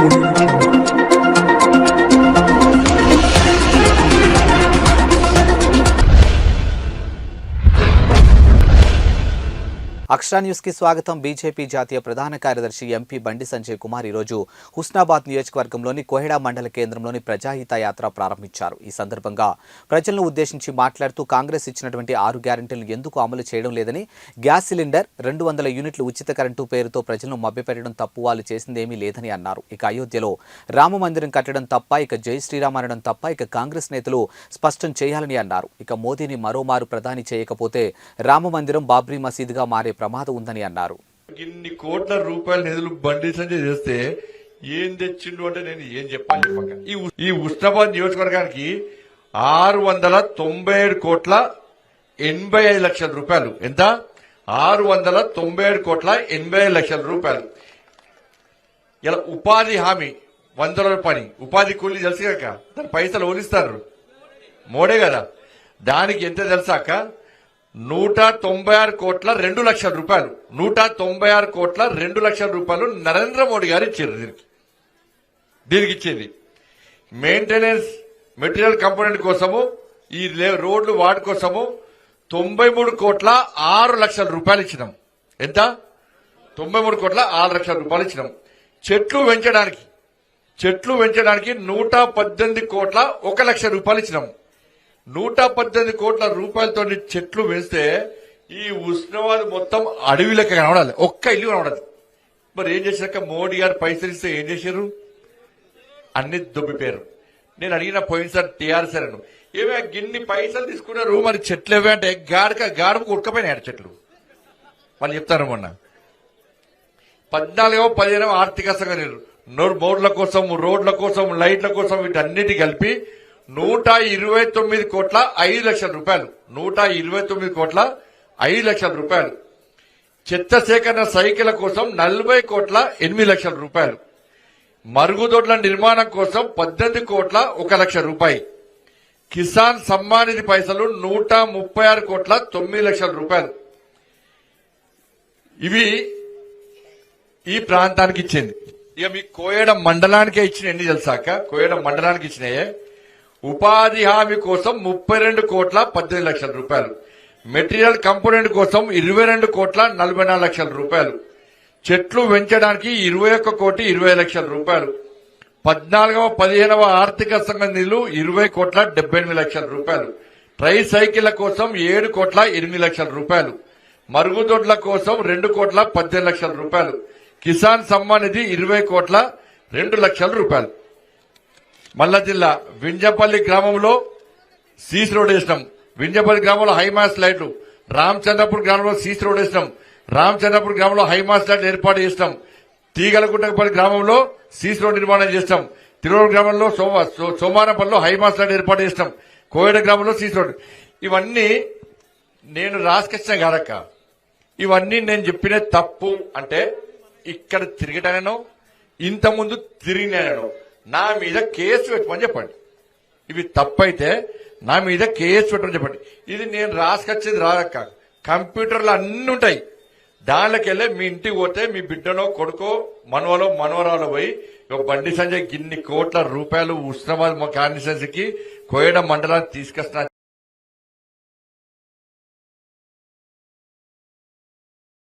Thank you. అక్షరా న్యూస్కి స్వాగతం. BJP జాతీయ ప్రధాన కార్యదర్శి ఎంపీ బండి సంజయ్ కుమార్ ఈరోజు హుస్నాబాద్ నియోజకవర్గంలోని కోహెడా మండల కేంద్రంలోని ప్రజాహిత యాత్ర ప్రారంభించారు. ఈ సందర్భంగా ప్రజలను ఉద్దేశించి మాట్లాడుతూ కాంగ్రెస్ ఇచ్చినటువంటి ఆరు గ్యారంటీలను ఎందుకు అమలు చేయడం లేదని గ్యాస్ సిలిండర్ రెండు వందల యూనిట్లు ఉచిత కరెంటు పేరుతో ప్రజలను మభ్యపెట్టడం తప్పు వాళ్ళు చేసిందేమీ లేదని అన్నారు. ఇక అయోధ్యలో రామ మందిరం కట్టడం తప్ప ఇక జై శ్రీరామ్ అనడం తప్ప ఇక కాంగ్రెస్ నేతలు స్పష్టం చేయాలని అన్నారు. ఇక మోదీని మరోమారు ప్రధాని చేయకపోతే రామ మందిరం బాబ్రీ మసీదుగా మారే ప్రమాదం ఉందని అన్నారు. ఇన్ని కోట్ల రూపాయల నిధులు బండి సంజయ్ చేస్తే ఏం తెచ్చిండు అంటే నేను ఏం చెప్పాలి చెప్పక. ఈ ఉ- ఈ ఉస్నాబాద్ నియోజకవర్గానికి ఆరు వందల తొంభై ఏడు కోట్ల ఎనభై ఐదు లక్షల రూపాయలు. ఎంత? ఆరు వందల తొంభై ఏడు కోట్ల ఎనభై ఐదు లక్షల రూపాయలు. ఇలా ఉపాధి హామీ వందల పని. ఉపాధి కూలీ తెలుసు కాక దాని పైసలు ఓలిస్తారు. మోడే కదా? దానికి ఎంత తెలుసాక నూట తొంభై ఆరు కోట్ల రెండు లక్షల రూపాయలు. నూట తొంభై ఆరు కోట్ల రెండు లక్షల రూపాయలు నరేంద్ర మోడీ గారు ఇచ్చారు దీనికి. దీనికి ఇచ్చింది. మెయింటెనెన్స్ మెటీరియల్ కంపోనెంట్ కోసము ఈ రోడ్లు వాటి కోసము తొంభై మూడు కోట్ల ఆరు లక్షల రూపాయలు ఇచ్చినాం. ఎంత? తొంభై మూడు కోట్ల ఆరు లక్షల రూపాయలు ఇచ్చినాం. చెట్లు పెంచడానికి చెట్లు పెంచడానికి నూట పద్దెనిమిది కోట్ల ఒక లక్ష రూపాయలు ఇచ్చినాం. నూట పద్దెనిమిది కోట్ల రూపాయలతో చెట్లు వేస్తే ఈ ఉష్ణవాది మొత్తం అడవి లెక్క కనబడాలి. ఒక్క ఇల్లు కనబడాలి మరి ఏం చేశాక మోడీ గారు పైసలు ఇస్తే ఏం చేశారు? అన్ని దుబ్బిపోయారు. నేను అడిగిన పోయినసారి టీఆర్ఎస్ అను ఏమే గిన్ని పైసలు తీసుకున్నారు? మరి చెట్లు ఏవే అంటే గాడక గాడకు ఉడకపోయినాయి చెట్లు. వాళ్ళు చెప్తారు మొన్న. పద్నాలుగో పదిహేనవ ఆర్థిక సంఘం నోరు బోర్డుల కోసం రోడ్ల కోసం లైట్ల కోసం వీటన్నిటి కలిపి నూట ఇరవై తొమ్మిది కోట్ల ఐదు లక్షల రూపాయలు. నూట ఇరవై తొమ్మిది కోట్ల ఐదు లక్షల రూపాయలు. చెత్త సేకరణ సైకిల్ కోసం నలభై కోట్ల ఎనిమిది లక్షల రూపాయలు. మరుగుదొడ్ల నిర్మాణం కోసం పద్దెనిమిది కోట్ల ఒక లక్ష రూపాయి. కిసాన్ సమ్మానిధి పైసలు నూట ముప్పై ఆరు కోట్ల తొమ్మిది లక్షల రూపాయలు. ఇవి ఈ ప్రాంతానికి ఇచ్చింది. ఇక మీ కోయడం మండలానికే ఇచ్చిన ఎన్ని తెలుసాక కోయడ మండలానికి ఇచ్చినాయే. ఉపాధి హామీ కోసం ముప్పై రెండు కోట్ల పద్దెనిమిది లక్షల రూపాయలు. మెటీరియల్ కంపోనెంట్ కోసం ఇరవై రెండు కోట్ల నలభై నాలుగు లక్షల రూపాయలు. చెట్లు పెంచడానికి ఇరవై ఒక్క కోటి ఇరవై లక్షల రూపాయలు. పద్నాలుగవ పదిహేనవ ఆర్థిక సంఘ నిధులు ఇరవై కోట్ల డెబ్బై ఎనిమిది లక్షల రూపాయలు. ట్రై సైకిళ్ళ కోసం ఏడు కోట్ల ఎనిమిది లక్షల రూపాయలు. మరుగుదొడ్ల కోసం రెండు కోట్ల పద్దెనిమిది లక్షల రూపాయలు. కిసాన్ సమ్మాన్ నిధి ఇరవై కోట్ల రెండు లక్షల రూపాయలు. మల్ల జిల్లా వింజపల్లి గ్రామంలో సీస్ రోడ్ వేసినాం. వింజపల్లి గ్రామంలో హైమాస్ లైట్లు. రామచంద్రపూర్ గ్రామంలో సీస్ రోడ్ వేసినాం. రామచంద్రపూర్ గ్రామంలో హైమాస్ లైట్లు ఏర్పాటు చేసినాం. తీగలగుంటపల్లి గ్రామంలో సీస్ రోడ్ నిర్మాణం చేస్తాం తిరువూరు గ్రామంలో సోమ సో- హైమాస్ లైట్ ఏర్పాటు చేస్తాం కోయడ గ్రామంలో సీస్ రోడ్. ఇవన్నీ నేను రాసుకొచ్చిన గారక్క. ఇవన్నీ నేను చెప్పిన తప్పు అంటే ఇక్కడ తిరగటానో ఇంతకుముందు ముందు తిరిగినానో నా మీద కేసు పెట్టమని చెప్పండి. ఇవి తప్పైతే నా మీద కేసు పెట్టమని చెప్పండి. ఇది నేను రాసుకొచ్చేది రాదక్క. కంప్యూటర్లు అన్ని ఉంటాయి. దానిలోకి వెళ్ళి మీ ఇంటికి పోతే మీ బిడ్డనో కొడుకో మనవలో మనవరాలో పోయి ఒక బండి సంజయ్ గిన్ని కోట్ల రూపాయలు ఉస్మాబాద్ మా కాన్స్టిట్యున్సీకి కోయడ మండలానికి తీసుకొస్తున్నా